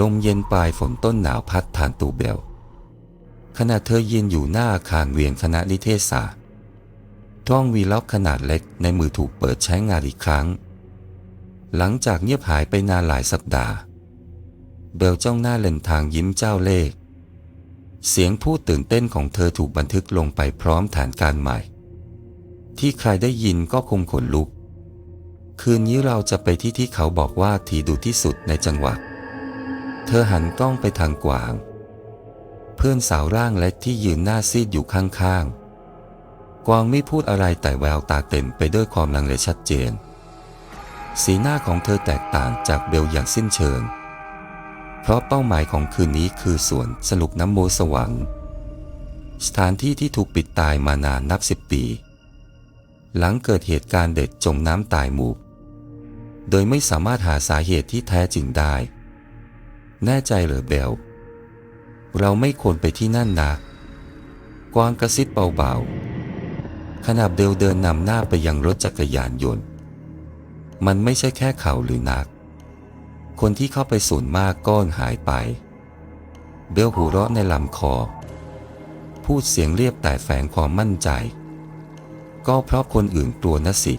ลมเย็นปลายฝนต้นหนาวพัดผ่านตูเบล ขณะเธอยืนอยู่หน้าอาคารเวียงคณะนิเทศศาสตร์ท้องวีล็อกขนาดเล็กในมือถูกเปิดใช้งานอีกครั้ง หลังจากเงียบหายไปนานหลายสัปดาห์ เบลจ้องหน้าเลนทางยิ้มเจ้าเล่ห์เสียงพูดตื่นเต้นของเธอถูกบันทึกลงไปพร้อมแผนการใหม่ ที่ใครได้ยินก็คงขนลุก คืนนี้เราจะไปที่ที่เขาบอกว่าทีดูที่สุดในจังหวัด อหันกล้องไปทางกวาง เพื่อนสาวร่างเล็กที่ยืนหน้าซีดอยู่ข้างๆ กวางไม่พูดอะไรแต่แววตาเต็มไปด้วยความลังเลชัดเจน สีหน้าของเธอแตกต่างจากเบลอย่างสิ้นเชิง เพราะเป้าหมายของคืนนี้คือสวนสนุกน้ำโมสวรรค์สถานที่ที่ถูกปิดตายมานานนับสิบปี หลังเกิดเหตุการณ์เด็กจมน้ำตายหมู่โดยไม่สามารถหาสาเหตุที่แท้จริงได้ แน่ใจเหรอเบล เราไม่ควรไปที่นั่นนะ กวางกระซิบเบาๆ ขณะเบลเดินนำหน้าไปยังรถจักรยานยนต์ มันไม่ใช่แค่เขาหรือนัก คนที่เข้าไปส่วนมากก้อนหายไป เบลหูเราะในลำคอ พูดเสียงเรียบแต่แฝงความมั่นใจ ก็เพราะคนอื่นกลัวนะสิ